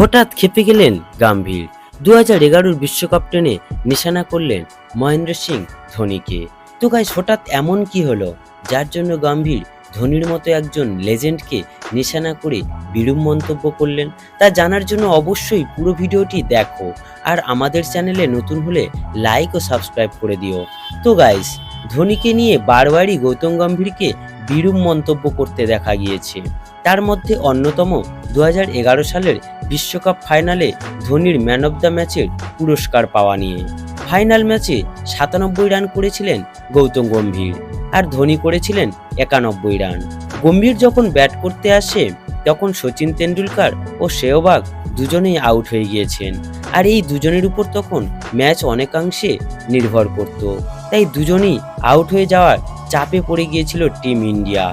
হঠাৎ খেপে গেলেন গাম্ভীর। দু হাজার এগারোর বিশ্বকাপ টেনে নিশানা করলেন মহেন্দ্র সিং ধোনিকে। তো গাইস হঠাৎ এমন কি হলো? যার জন্য গাম্ভীর ধোনির মতো একজন লেজেন্ডকে নিশানা করে বিরূপ মন্তব্য করলেন, তা জানার জন্য অবশ্যই পুরো ভিডিওটি দেখো। আর আমাদের চ্যানেলে নতুন হলে লাইক ও সাবস্ক্রাইব করে দিও। তো গাইস ধোনিকে নিয়ে বারবারই গৌতম গম্ভীরকে বিরূপ মন্তব্য করতে দেখা গিয়েছে। তার মধ্যে অন্যতম দু হাজার এগারো সালের বিশ্বকাপ ফাইনালে ধোনির ম্যান অব দ্য ম্যাচের পুরস্কার পাওয়া নিয়ে। ফাইনাল ম্যাচে সাতানব্বই রান করেছিলেন গৌতম গম্ভীর আর ধোনি করেছিলেন একানব্বই রান। গম্ভীর যখন ব্যাট করতে আসে, তখন সচিন তেন্ডুলকার ও শেহবাগ দুজনেই আউট হয়ে গিয়েছেন। আর এই দুজনের উপর তখন ম্যাচ অনেকাংশে নির্ভর করত। তাই দুজনেই আউট হয়ে যাওয়ার চাপে পড়ে গিয়েছিল টিম ইন্ডিয়া।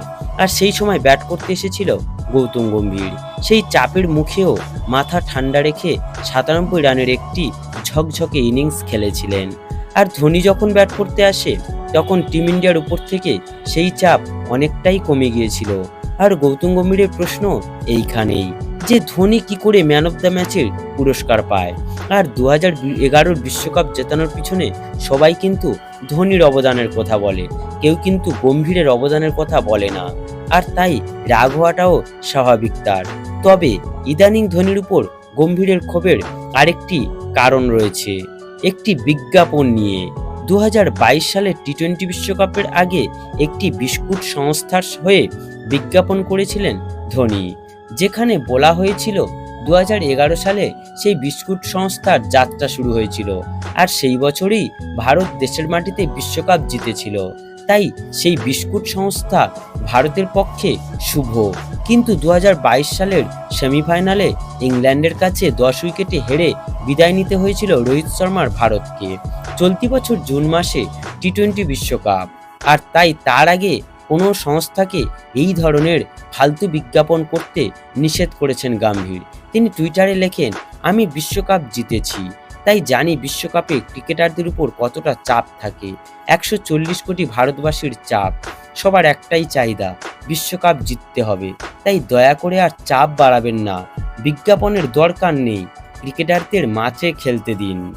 আর সেই সময় ব্যাট করতে এসেছিল গৌতম গম্ভীর। সেই চাপের মুখেও মাথা ঠান্ডা রেখে সাতানব্বই রানের একটি ঝকঝকে ইনিংস খেলেছিলেন। আর ধোনি যখন ব্যাট করতে আসে, তখন টিম ইন্ডিয়ার উপর থেকে সেই চাপ অনেকটাই কমে গিয়েছিল। আর গৌতম গম্ভীরের প্রশ্ন এইখানেই, যে ধোনি কি করে ম্যান অফ দ্য ম্যাচের পুরস্কার পায়? আর দু হাজার এগারোর বিশ্বকাপ জেতানোর পিছনে সবাই কিন্তু ধোনির অবদানের কথা বলে। কেউ কিন্তু গম্ভীরের অবদানের কথা বলে না। আর তাই রাগ হওয়াটাও স্বাভাবিক তার। তবে ইদানিং ধোনির উপর গম্ভীরের ক্ষোভের আরেকটি কারণ রয়েছে। একটি বিজ্ঞাপন নিয়ে। দু হাজার বাইশ সালে টি টোয়েন্টি বিশ্বকাপের আগে একটি বিস্কুট সংস্থার হয়ে বিজ্ঞাপন করেছিলেন ধোনি। যেখানে বলা হয়েছিল দু হাজার এগারো সালে সেই বিস্কুট সংস্থার যাত্রা শুরু হয়েছিল। আর সেই বছরই ভারত দেশের মাটিতে বিশ্বকাপ জিতেছিল। তাই সেই বিস্কুট সংস্থা ভারতের পক্ষে শুভ। কিন্তু দু হাজার বাইশ সালের সেমিফাইনালে ইংল্যান্ডের কাছে দশ উইকেটে হেরে বিদায় নিতে হয়েছিল রোহিত শর্মার ভারতকে। চলতি বছর জুন মাসে টি টোয়েন্টি বিশ্বকাপ। আর তাই তার আগে কোনো সংস্থাকে এই ধরনের ফালতু বিজ্ঞাপন করতে নিষেধ করেছেন গাম্ভীর। তিনি টুইটারে লেখেন, আমি বিশ্বকাপ জিতেছি। তাই জানি বিশ্বকাপে ক্রিকেটারদের উপর কতটা চাপ থাকে। একশো চল্লিশ কোটি ভারতবাসীর চাপ, সবার একটাই চাহিদা, বিশ্বকাপ জিততে হবে। তাই দয়া করে আর চাপ বাড়াবেন না। বিজ্ঞাপনের দরকার নেই। ক্রিকেটারদের মাঠে খেলতে দিন।